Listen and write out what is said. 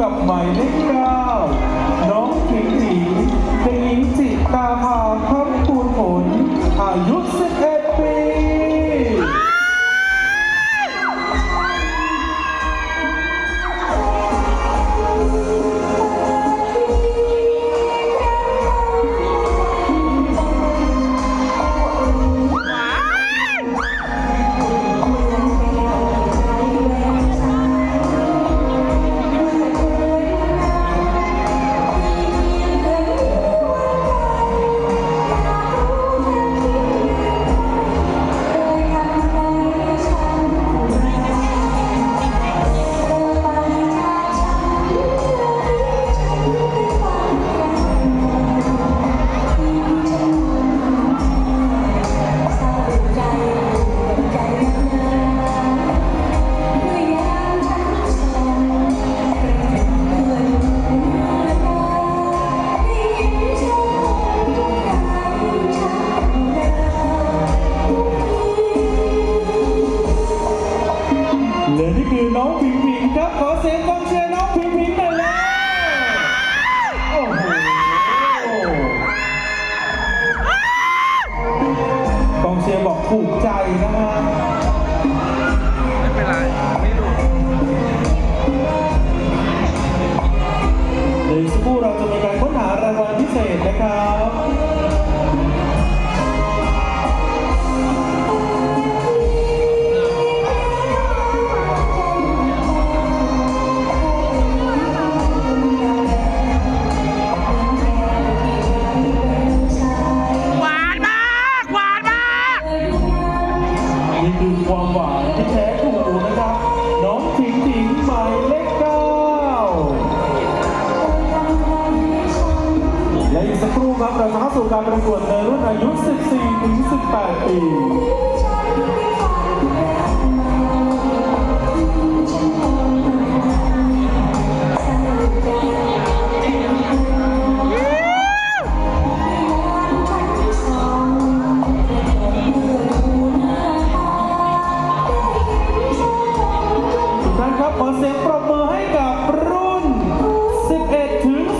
กับหมายเลขเก้า และนี่คือน้องผิงผิงครับขอเสียงกองเชียร์น้องผิงผิงหน่อยแล้วโอ้โหกองเชียร์บอกถูกใจนะฮะไม่เป็นไรไม่รู้เดี๋ยวสักครู่เราจะมีการค้นหารางวัลพิเศษนะครับ คือความหวานที่แท้ถูกนะครับ น้องผิงผิงหมายเลขเก้าและอีกสักครู่ครับเราจะเข้าสู่การประกวดในรุ่นอายุ 14 ถึง 18 ปี sempre